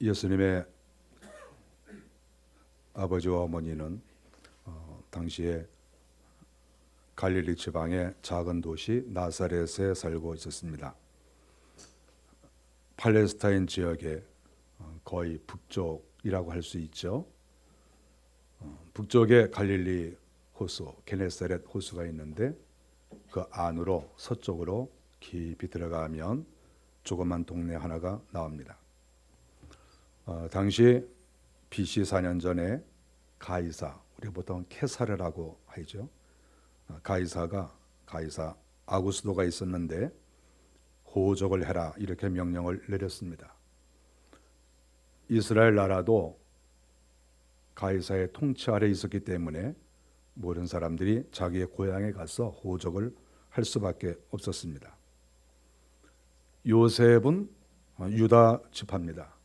예수님의 아버지와 어머니는 어, 당시에 갈릴리 지방의 작은 도시 나사렛에 살고 있었습니다. 팔레스타인 지역의 어, 거의 북쪽이라고 할 수 있죠. 어, 북쪽에 갈릴리 호수, 게네사렛 호수가 있는데 그 안으로 서쪽으로 깊이 들어가면 조그만 동네 하나가 나옵니다. 어, 당시 BC 4년 전에 가이사, 우리 보통 케사르라고 하죠. 어, 가이사가 가이사 아구스도가 있었는데 호적을 해라 이렇게 명령을 내렸습니다. 이스라엘 나라도 가이사의 통치 아래 있었기 때문에 모든 사람들이 자기의 고향에 가서 호적을 할 수밖에 없었습니다. 요셉은 유다 지파입니다.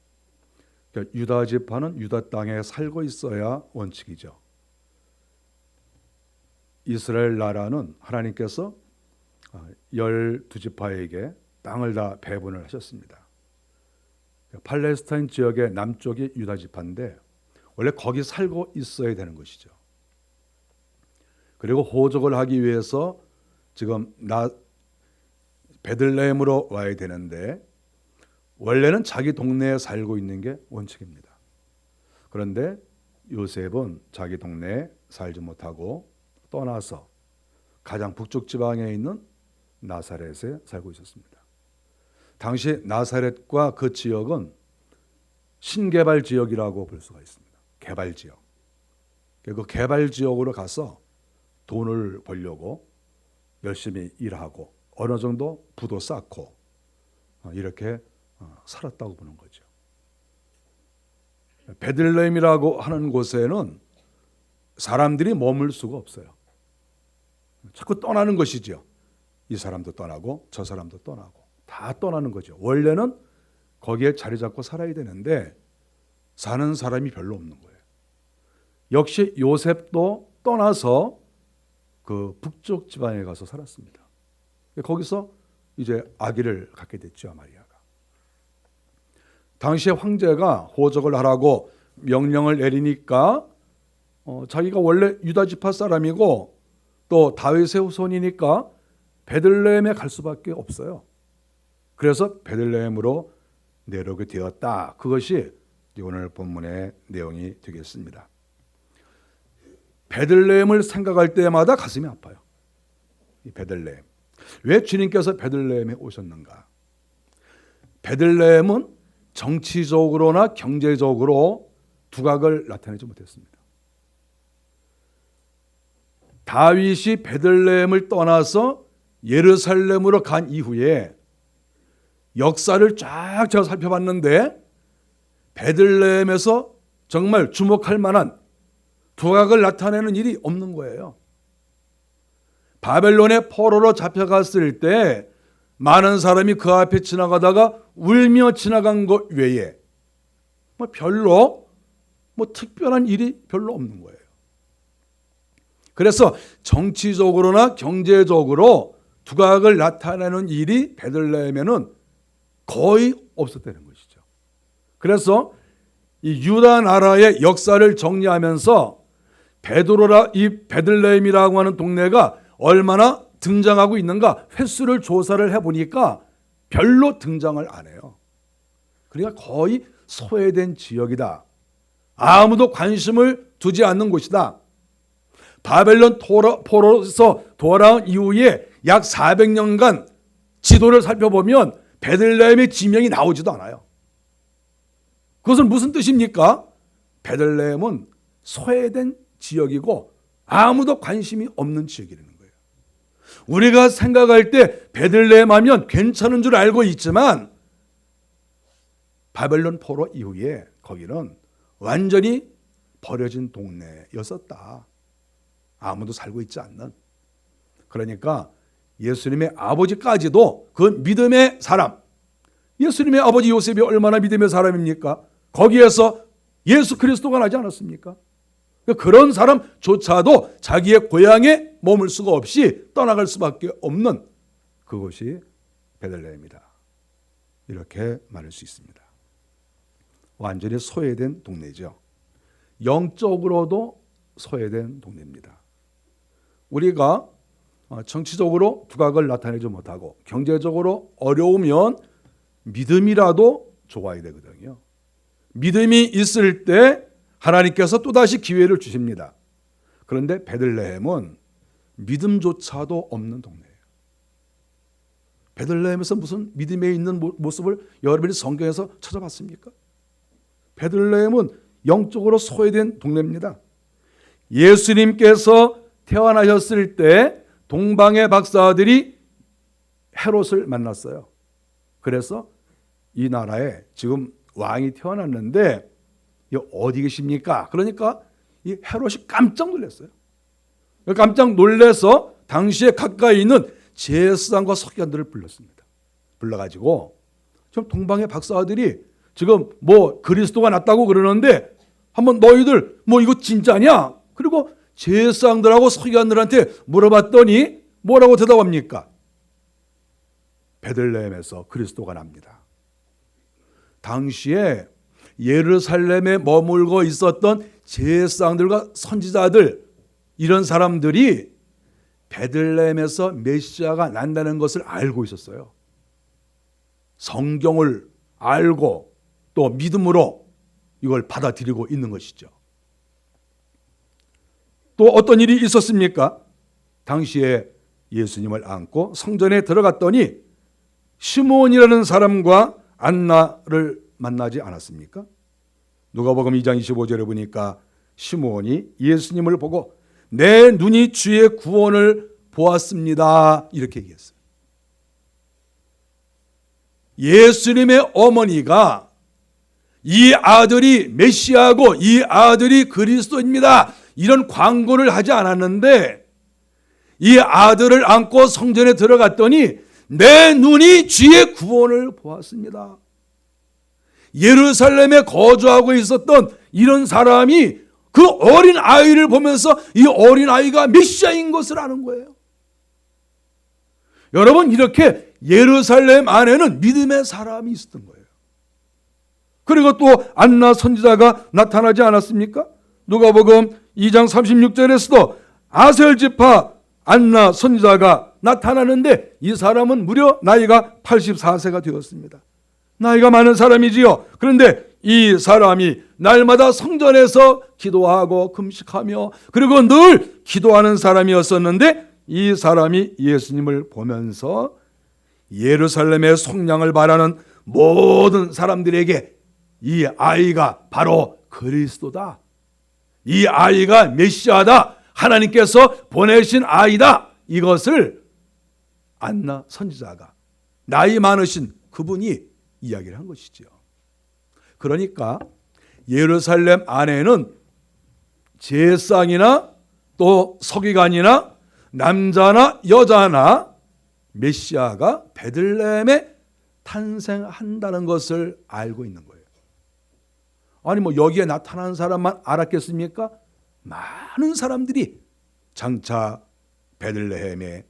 그러니까 유다 지파는 유다 땅에 살고 있어야 원칙이죠. 이스라엘 나라는 하나님께서 열두 지파에게 땅을 다 배분을 하셨습니다. 팔레스타인 지역의 남쪽이 유다 지파인데 원래 거기 살고 있어야 되는 것이죠. 그리고 호적을 하기 위해서 지금 나 베들레헴으로 와야 되는데 원래는 자기 동네에 살고 있는 게 원칙입니다. 그런데 요셉은 자기 동네에 살지 못하고 떠나서 가장 북쪽 지방에 있는 나사렛에 살고 있었습니다. 당시 나사렛과 그 지역은 신개발 지역이라고 볼 수가 있습니다. 개발 지역. 그 개발 지역으로 가서 돈을 벌려고 열심히 일하고 어느 정도 부도 쌓고 이렇게 살았다고 보는 거죠. 베들레헴이라고 하는 곳에는 사람들이 머물 수가 없어요. 자꾸 떠나는 것이죠. 이 사람도 떠나고 저 사람도 떠나고 다 떠나는 거죠. 원래는 거기에 자리 잡고 살아야 되는데 사는 사람이 별로 없는 거예요. 역시 요셉도 떠나서 그 북쪽 지방에 가서 살았습니다. 거기서 이제 아기를 갖게 됐죠, 마리아가. 당시에 황제가 호적을 하라고 명령을 내리니까 어, 자기가 원래 유다 지파 사람이고 또 다윗의 후손이니까 베들레헴에 갈 수밖에 없어요. 그래서 베들레헴으로 내려오게 되었다. 그것이 오늘 본문의 내용이 되겠습니다. 베들레헴을 생각할 때마다 가슴이 아파요. 이 베들레헴. 왜 주님께서 베들레헴에 오셨는가? 베들레헴은 정치적으로나 경제적으로 두각을 나타내지 못했습니다. 다윗이 베들레헴을 떠나서 예루살렘으로 간 이후에 역사를 쫙 제가 살펴봤는데 베들레헴에서 정말 주목할 만한 두각을 나타내는 일이 없는 거예요. 바벨론의 포로로 잡혀갔을 때 많은 사람이 그 앞에 지나가다가 울며 지나간 것 외에 뭐 별로 뭐 특별한 일이 별로 없는 거예요. 그래서 정치적으로나 경제적으로 두각을 나타내는 일이 베들레헴에는 거의 없었다는 것이죠. 그래서 이 유다 나라의 역사를 정리하면서 베드로라 이 베들레헴이라고 하는 동네가 얼마나 등장하고 있는가 횟수를 조사를 해 보니까 별로 등장을 안 해요. 그러니까 거의 소외된 지역이다. 아무도 관심을 두지 않는 곳이다. 바벨론 포로에서 돌아온 이후에 약 400년간 지도를 살펴보면 베들레헴의 지명이 나오지도 않아요. 그것은 무슨 뜻입니까? 베들레헴은 소외된 지역이고 아무도 관심이 없는 거예요. 우리가 생각할 때 베들레헴 하면 괜찮은 줄 알고 있지만 바벨론 포로 이후에 거기는 완전히 버려진 동네였었다. 아무도 살고 있지 않는. 그러니까 예수님의 아버지까지도 그 믿음의 사람, 예수님의 아버지 요셉이 얼마나 믿음의 사람입니까? 거기에서 예수 그리스도가 나지 않았습니까? 그런 사람조차도 자기의 고향에 머물 수가 없이 떠나갈 수밖에 없는 그곳이 베들레헴이다. 이렇게 말할 수 있습니다. 완전히 소외된 동네죠. 영적으로도 소외된 동네입니다. 우리가 어, 정치적으로 두각을 나타내지 못하고 경제적으로 어려우면 믿음이라도 좋아야 되거든요. 믿음이 있을 때 하나님께서 또다시 기회를 주십니다. 그런데 베들레헴은 믿음조차도 없는 동네예요. 베들레헴에서 무슨 믿음에 있는 모- 모습을 여러분이 성경에서 찾아봤습니까? 베들레헴은 영적으로 소외된 동네입니다. 예수님께서 태어나셨을 때 동방의 박사들이 헤롯을 만났어요. 그래서 이 나라에 지금 왕이 태어났는데 이 어디 계십니까? 그러니까 이 헤롯이 깜짝 놀랐어요. 깜짝 놀래서 당시에 가까이 있는 제사장과 석견들을 불렀습니다. 불러가지고 지금 동방의 박사들이 지금 뭐 그리스도가 났다고 그러는데 한번 너희들 뭐 이거 진짜냐? 그리고 제사장들하고 서기관들한테 물어봤더니 뭐라고 대답합니까? 베들레헴에서 그리스도가 납니다. 당시에 예루살렘에 머물고 있었던 제사장들과 선지자들 이런 사람들이 베들레헴에서 메시아가 난다는 것을 알고 있었어요. 성경을 알고 또 믿음으로 이걸 받아들이고 있는 것이죠. 또 어떤 일이 있었습니까? 당시에 예수님을 안고 성전에 들어갔더니 시몬이라는 사람과 안나를 만나지 않았습니까? 누가복음 2장 25절에 보니까 시몬이 예수님을 보고 내 눈이 주의 구원을 보았습니다. 이렇게 얘기했어요. 예수님의 어머니가 이 아들이 메시아고 이 아들이 그리스도입니다. 이런 광고를 하지 않았는데 이 아들을 안고 성전에 들어갔더니 내 눈이 주의 구원을 보았습니다. 예루살렘에 거주하고 있었던 이런 사람이 그 어린 아이를 보면서 이 어린 아이가 메시아인 것을 아는 거예요. 여러분 이렇게 예루살렘 안에는 믿음의 사람이 있었던 거예요. 그리고 또 안나 선지자가 나타나지 않았습니까? 누가복음 2장 36절에서도 아셀 지파 안나 선지자가 나타나는데 이 사람은 무려 나이가 84세가 되었습니다. 나이가 많은 사람이지요. 그런데 이 사람이 날마다 성전에서 기도하고 금식하며 그리고 늘 기도하는 사람이었었는데 이 사람이 예수님을 보면서 예루살렘의 속량을 바라는 모든 사람들에게 이 아이가 바로 그리스도다. 이 아이가 메시아다. 하나님께서 보내신 아이다. 이것을 안나 선지자가 나이 많으신 그분이 이야기를 한 것이죠. 그러니까 예루살렘 안에는 제상이나 또 서기관이나 남자나 여자나 메시아가 베들레헴에 탄생한다는 것을 알고 있는 거예요. 아니 뭐 여기에 나타난 사람만 알았겠습니까? 많은 사람들이 장차 베들레헴에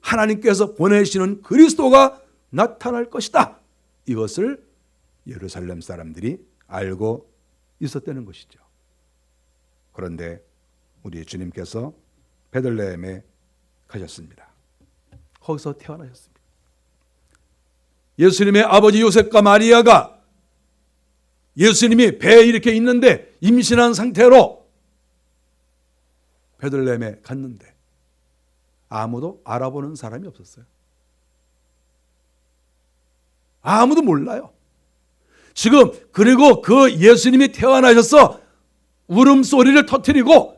하나님께서 보내시는 그리스도가 나타날 것이다. 이것을 예루살렘 사람들이 알고 있었다는 것이죠. 그런데 우리 주님께서 베들레헴에 가셨습니다. 거기서 태어나셨습니다. 예수님의 아버지 요셉과 마리아가 예수님이 배에 이렇게 있는데 임신한 상태로 베들레헴에 갔는데 아무도 알아보는 사람이 없었어요. 아무도 몰라요. 지금 그리고 그 예수님이 태어나셔서 울음소리를 터뜨리고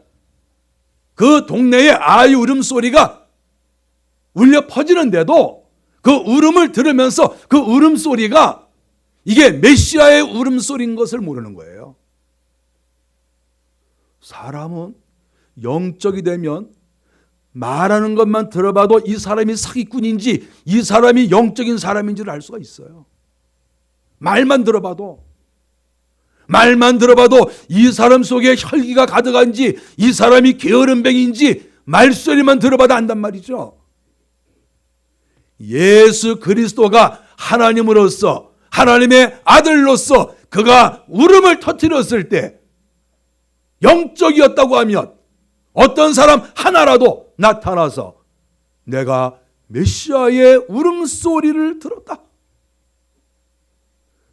그 동네에 아이 울음소리가 울려 퍼지는데도 그 울음을 들으면서 그 울음소리가 이게 메시아의 울음소리인 것을 모르는 거예요. 사람은 영적이 되면 말하는 것만 들어봐도 이 사람이 사기꾼인지 이 사람이 영적인 사람인지를 알 수가 있어요. 말만 들어봐도 말만 들어봐도 이 사람 속에 혈기가 가득한지 이 사람이 게으름뱅인지 말소리만 들어봐도 안단 말이죠. 예수 그리스도가 하나님으로서 하나님의 아들로서 그가 울음을 터뜨렸을 때 영적이었다고 하면 어떤 사람 하나라도 나타나서 내가 메시아의 울음소리를 들었다.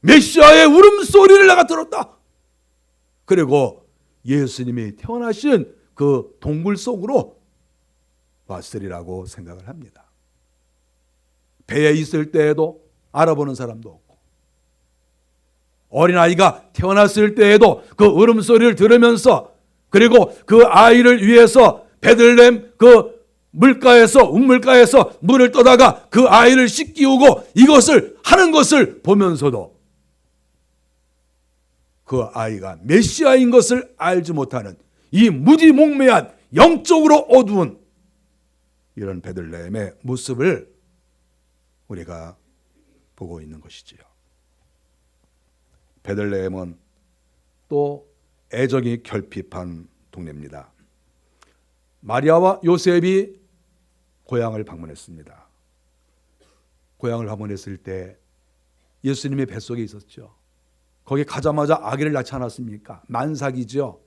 메시아의 울음소리를 내가 들었다. 그리고 예수님이 태어나신 그 동굴 속으로 왔으리라고 생각을 합니다. 배에 있을 때에도 알아보는 사람도 없고 어린아이가 태어났을 때에도 그 울음소리를 들으면서 그리고 그 아이를 위해서 베들렘 그 물가에서 운물가에서 물을 떠다가 그 아이를 씻기우고 이것을 하는 것을 보면서도 그 아이가 메시아인 것을 알지 못하는 이 무지몽매한 영적으로 어두운 이런 베들레헴의 모습을 우리가 보고 있는 것이지요. 베들레헴은 또 애정이 결핍한 동네입니다. 마리아와 요셉이 고향을 방문했습니다. 고향을 방문했을 때 예수님의 뱃속에 있었죠. 거기 가자마자 아기를 낳지 않았습니까? 만삭이죠.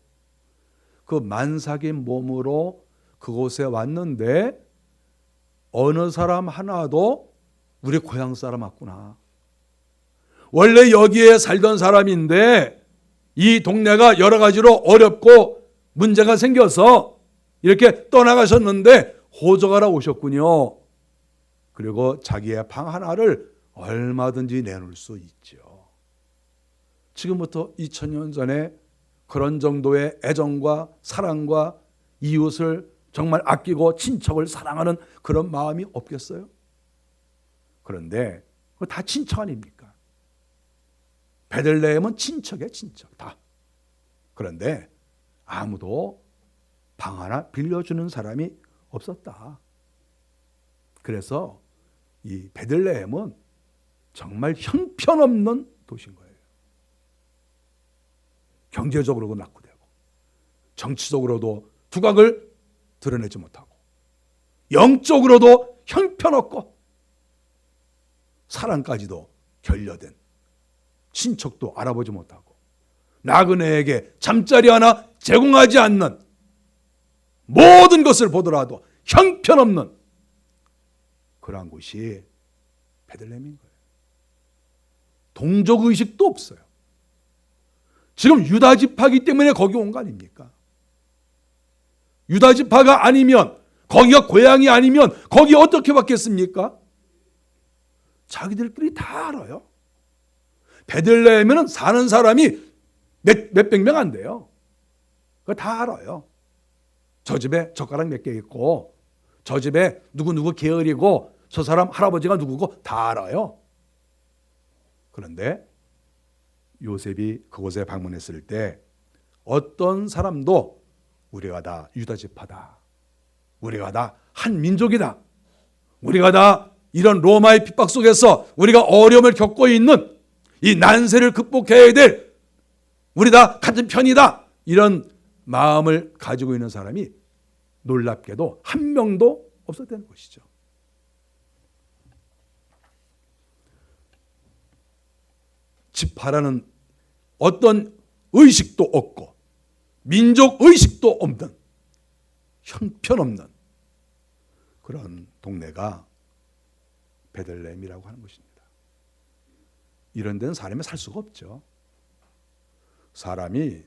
그 만삭인 몸으로 그곳에 왔는데 어느 사람 하나도 우리 고향 사람 맞구나. 원래 여기에 살던 사람인데 이 동네가 여러 가지로 어렵고 문제가 생겨서 이렇게 떠나가셨는데 호적하러 오셨군요. 그리고 자기의 방 하나를 얼마든지 내놓을 수 있죠. 지금부터 2000년 전에 그런 정도의 애정과 사랑과 이웃을 정말 아끼고 친척을 사랑하는 그런 마음이 없겠어요? 그런데 다 친척 아닙니까? 베들레헴은 친척이야 친척 다. 그런데 아무도 방 하나 빌려주는 사람이 없었다. 그래서 이 베들레헴은 정말 형편없는 도시인 거예요. 경제적으로도 낙후되고 정치적으로도 두각을 드러내지 못하고 영적으로도 형편없고 사랑까지도 결여된 친척도 알아보지 못하고 나그네에게 잠자리 하나 제공하지 않는 모든 것을 보더라도 형편없는 그러한 곳이 베들레헴인 거예요. 동족 의식도 없어요. 지금 유다 지파기 때문에 거기 온 거 아닙니까? 유다 지파가 아니면 거기가 고향이 아니면 거기 어떻게 받겠습니까? 자기들끼리 다 알아요. 베들레헴에는 사는 사람이 몇, 몇백 명 안 돼요. 그거 다 알아요. 저 집에 젓가락 몇 개 있고, 저 집에 누구누구 계열이고, 저 사람 할아버지가 누구고 다 알아요. 그런데 요셉이 그곳에 방문했을 때 어떤 사람도 우리가 다 유다 지파다. 우리가 다 한 민족이다. 우리가 다 이런 로마의 핍박 속에서 우리가 어려움을 겪고 있는 이 난세를 극복해야 될 우리 다 같은 편이다. 이런 마음을 가지고 있는 사람이 놀랍게도 한 명도 없었다는 것이죠. 지파라는 어떤 의식도 없고 민족 의식도 없는 형편없는 그런 동네가 베들레헴이라고 하는 것입니다. 이런 데는 사람이 살 수가 없죠. 사람이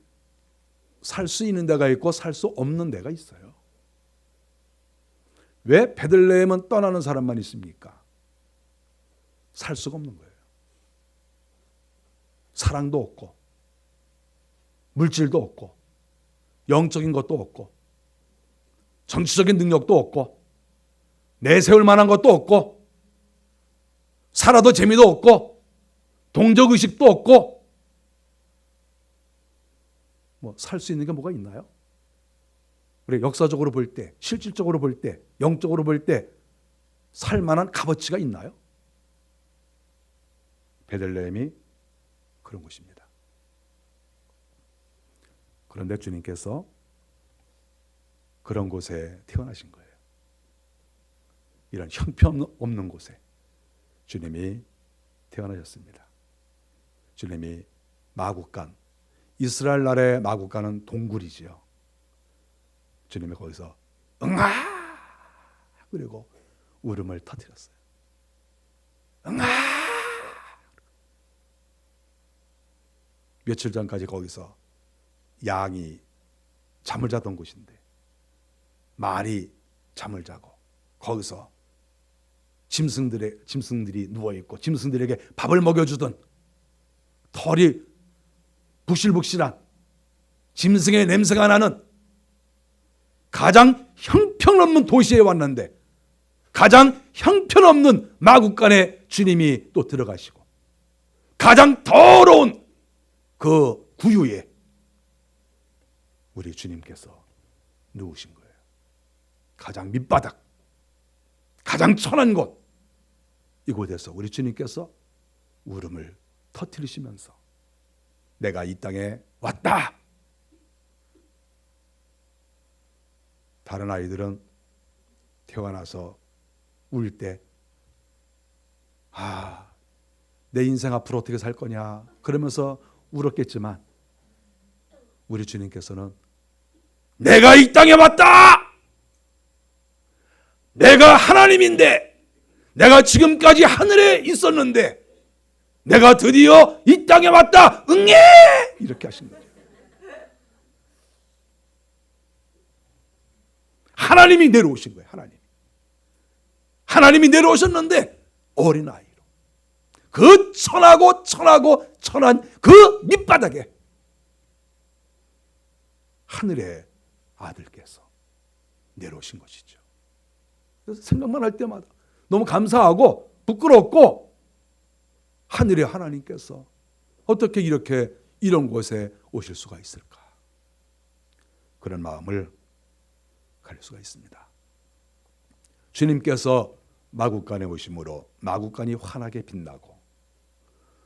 살 수 있는 데가 있고 살 수 없는 데가 있어요. 왜 베들레헴은 떠나는 사람만 있습니까? 살 수가 없는 거예요. 사랑도 없고 물질도 없고 영적인 것도 없고 정치적인 능력도 없고 내세울 만한 것도 없고 살아도 재미도 없고 동적 의식도 없고 뭐 살 수 있는 게 뭐가 있나요? 우리 역사적으로 볼 때, 실질적으로 볼 때, 영적으로 볼 때 살 만한 값어치가 있나요? 베들레헴이 그런 곳입니다. 그런데 주님께서 그런 곳에 태어나신 거예요. 이런 형편없는 곳에 주님이 태어나셨습니다. 주님이 마국간 이스라엘 나라의 마국간은 동굴이지요. 주님이 거기서 응아 그리고 울음을 터뜨렸어요. 응아 며칠 전까지 거기서 양이 잠을 자던 곳인데 말이 잠을 자고 거기서 짐승들의 짐승들이 누워 있고 짐승들에게 밥을 먹여 주던 털이 북실북실한 짐승의 냄새가 나는 가장 형편없는 도시에 왔는데 가장 형편없는 마국간에 주님이 또 들어가시고 가장 더러운 그 구유에 우리 주님께서 누우신 거예요. 가장 밑바닥, 가장 천한 곳 이곳에서 우리 주님께서 울음을 터뜨리시면서 내가 이 땅에 왔다. 다른 아이들은 태어나서 울 때, 아, 내 인생 앞으로 어떻게 살 거냐. 그러면서 울었겠지만, 우리 주님께서는 내가 이 땅에 왔다! 내가 하나님인데, 내가 지금까지 하늘에 있었는데, 내가 드디어 이 땅에 왔다! 응애! 이렇게 하신 거죠. 하나님이 내려오신 거예요, 하나님. 하나님이 내려오셨는데, 어린 아이로. 그 천하고 천하고 천한 그 밑바닥에 하늘의 아들께서 내려오신 것이죠. 그래서 생각만 할 때마다 너무 감사하고 부끄럽고 하늘의 하나님께서 어떻게 이렇게 이런 곳에 오실 수가 있을까? 그런 마음을 가릴 수가 있습니다. 주님께서 마국간에 오심으로 마국간이 환하게 빛나고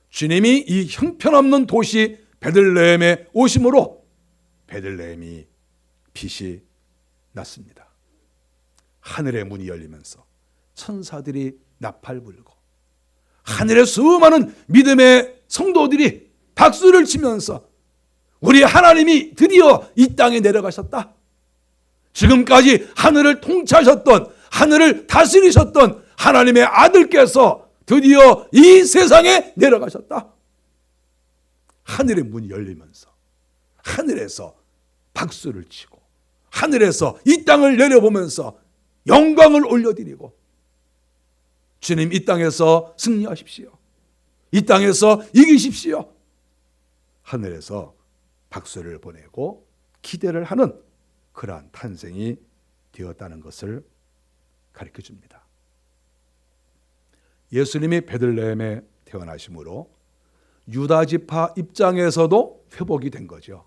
주님이 이 형편없는 도시 베들레헴에 오심으로 베들레헴이 빛이 났습니다. 하늘의 문이 열리면서 천사들이 나팔 불고 하늘의 수많은 믿음의 성도들이 박수를 치면서 우리 하나님이 드디어 이 땅에 내려가셨다. 지금까지 하늘을 통치하셨던 하늘을 다스리셨던 하나님의 아들께서 드디어 이 세상에 내려가셨다. 하늘의 문이 열리면서 하늘에서 박수를 치고 하늘에서 이 땅을 내려보면서 영광을 올려드리고 주님 이 땅에서 승리하십시오. 이 땅에서 이기십시오. 하늘에서 박수를 보내고 기대를 하는 그러한 탄생이 되었다는 것을 가르쳐 줍니다. 예수님이 베들레헴에 태어나심으로 유다 지파 입장에서도 회복이 된 거죠.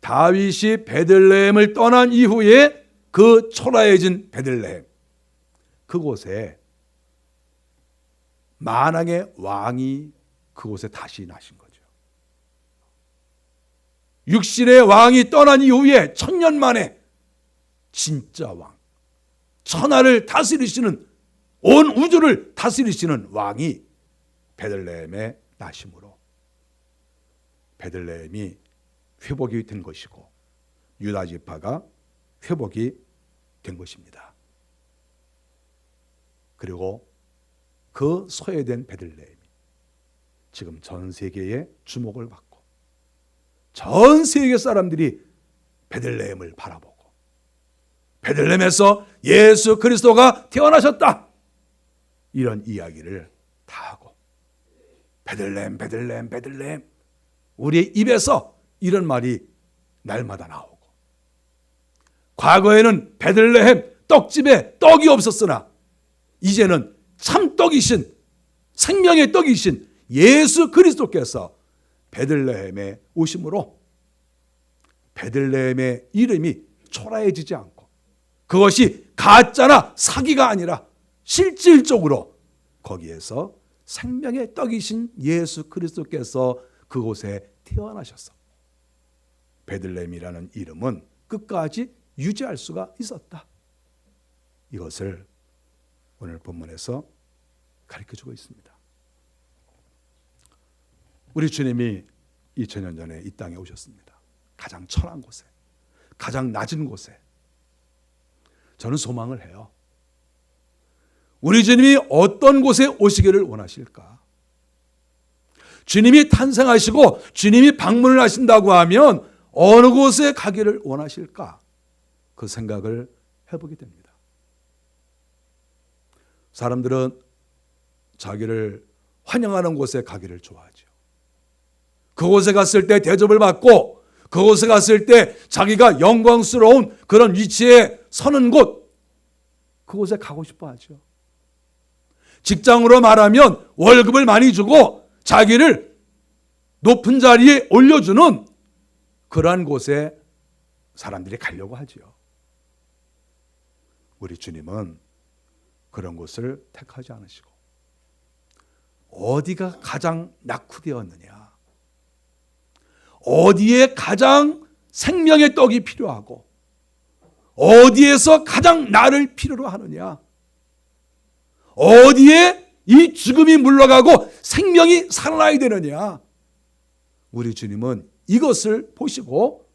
다윗이 베들레헴을 떠난 이후에 그 초라해진 베들레헴 그곳에 만왕의 왕이 그곳에 다시 나신 거죠. 육신의 왕이 떠난 이후에 천년 만에 진짜 왕, 천하를 다스리시는 온 우주를 다스리시는 왕이 베들레헴에 나심으로 베들레헴이 회복이 된 것이고 유다 지파가 회복이 된 것입니다. 그리고 그 소외된 베들레헴이 지금 전 세계의 주목을 받고 전 세계 사람들이 베들레헴을 바라보고 베들레헴에서 예수 그리스도가 태어나셨다. 이런 이야기를 다 하고 베들레헴 베들레헴 베들레헴 우리의 입에서 이런 말이 날마다 나오고 과거에는 베들레헴 떡집에 떡이 없었으나 이제는 참 떡이신 생명의 떡이신 예수 그리스도께서 베들레헴에 오심으로 베들레헴의 이름이 초라해지지 않고 그것이 가짜나 사기가 아니라 실질적으로 거기에서 생명의 떡이신 예수 그리스도께서 그곳에 태어나셔서 베들레헴이라는 이름은 끝까지 유지할 수가 있었다. 이것을 오늘 본문에서 가르쳐 주고 있습니다. 우리 주님이 2000년 전에 이 땅에 오셨습니다. 가장 천한 곳에, 가장 낮은 곳에. 저는 소망을 해요. 우리 주님이 어떤 곳에 오시기를 원하실까? 주님이 탄생하시고 주님이 방문을 하신다고 하면 어느 곳에 가기를 원하실까? 그 생각을 해보게 됩니다. 사람들은 자기를 환영하는 곳에 가기를 좋아하죠. 그곳에 갔을 때 대접을 받고 그곳에 갔을 때 자기가 영광스러운 그런 위치에 서는 곳 그곳에 가고 싶어 하죠. 직장으로 말하면 월급을 많이 주고 자기를 높은 자리에 올려주는 그러한 곳에 사람들이 가려고 하지요. 우리 주님은 그런 곳을 택하지 않으시고 어디가 가장 낙후되었느냐? 어디에 가장 생명의 떡이 필요하고 어디에서 가장 나를 필요로 하느냐? 어디에 이 죽음이 물러가고 생명이 살아나야 되느냐? 우리 주님은 이것을 보시고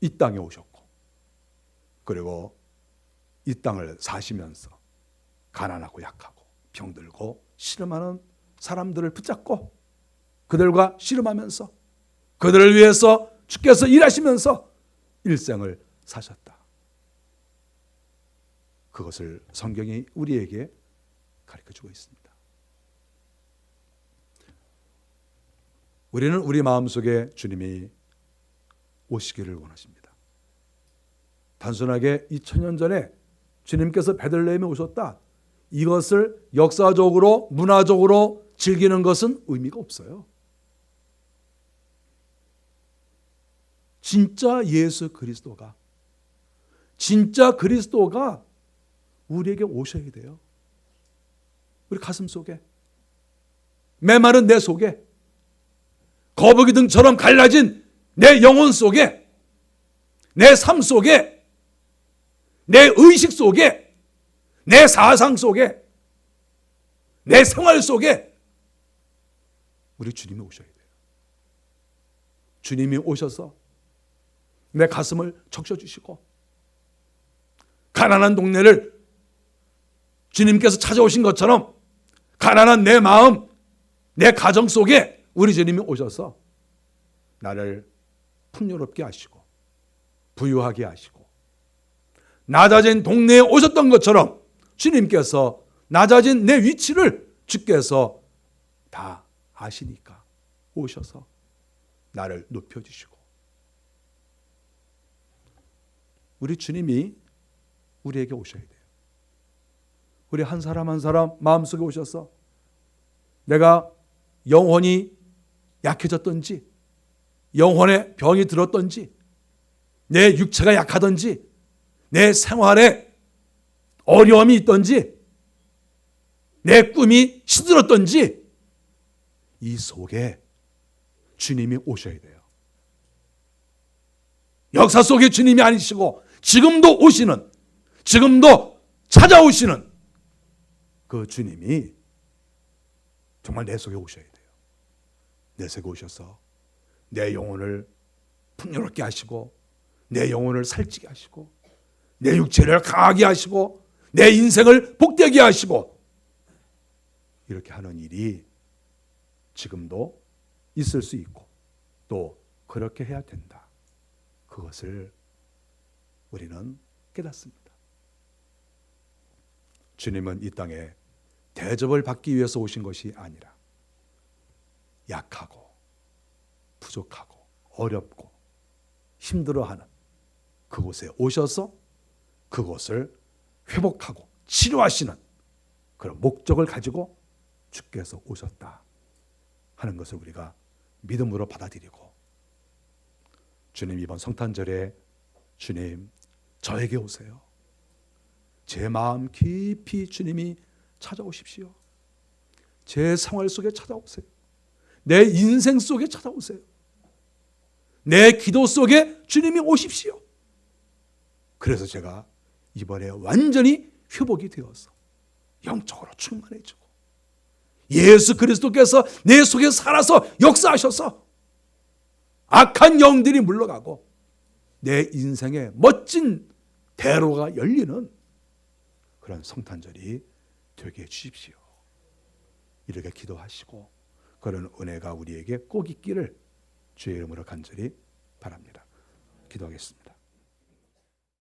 이 땅에 오셨고 그리고 이 땅을 사시면서 가난하고 약하고 병들고 씨름하는 사람들을 붙잡고 그들과 씨름하면서 그들을 위해서 주께서 일하시면서 일생을 사셨다. 그것을 성경이 우리에게 가르쳐 주고 있습니다. 우리는 우리 마음속에 주님이 오시기를 원하십니다. 단순하게 2000년 전에 주님께서 베들레헴에 오셨다. 이것을 역사적으로 문화적으로 즐기는 것은 의미가 없어요. 진짜 예수 그리스도가 진짜 그리스도가 우리에게 오셔야 돼요. 우리 가슴 속에 메마른 내 속에 거북이 등처럼 갈라진 내 영혼 속에 내 삶 속에 내 의식 속에 내 사상 속에 내 생활 속에 우리 주님이 오셔야 돼요. 주님이 오셔서 내 가슴을 적셔주시고 가난한 동네를 주님께서 찾아오신 것처럼 가난한 내 마음, 내 가정 속에 우리 주님이 오셔서 나를 풍요롭게 하시고 부유하게 하시고 낮아진 동네에 오셨던 것처럼 주님께서 낮아진 내 위치를 주께서 다 아시니까 오셔서 나를 높여주시고 우리 주님이 우리에게 오셔야 돼요. 우리 한 사람 한 사람 마음속에 오셔서 내가 영혼이 약해졌던지 영혼에 병이 들었던지 내 육체가 약하던지 내 생활에 어려움이 있던지 내 꿈이 시들었던지 이 속에 주님이 오셔야 돼요. 역사 속에 주님이 아니시고 지금도 오시는 지금도 찾아오시는 그 주님이 정말 내 속에 오셔야 돼요. 내 속에 오셔서 내 영혼을 풍요롭게 하시고 내 영혼을 살찌게 하시고 내 육체를 강하게 하시고 내 인생을 복되게 하시고 이렇게 하는 일이 지금도 있을 수 있고 또 그렇게 해야 된다. 그것을 우리는 깨닫습니다. 주님은 이 땅에 대접을 받기 위해서 오신 것이 아니라 약하고 부족하고 어렵고 힘들어하는 그곳에 오셔서 그곳을 회복하고 치료하시는 그런 목적을 가지고 주께서 오셨다 하는 것을 우리가 믿음으로 받아들이고 주님 이번 성탄절에 주님 저에게 오세요. 제 마음 깊이 주님이 찾아오십시오. 제 생활 속에 찾아오세요. 내 인생 속에 찾아오세요. 내 기도 속에 주님이 오십시오. 그래서 제가 이번에 완전히 회복이 되어서 영적으로 충만해지고 예수 그리스도께서 내 속에 살아서 역사하셔서 악한 영들이 물러가고 내 인생에 멋진 대로가 열리는 그런 성탄절이 되게 해 주십시오. 이렇게 기도하시고 그런 은혜가 우리에게 꼭 있기를 주의 이름으로 간절히 바랍니다. 기도하겠습니다.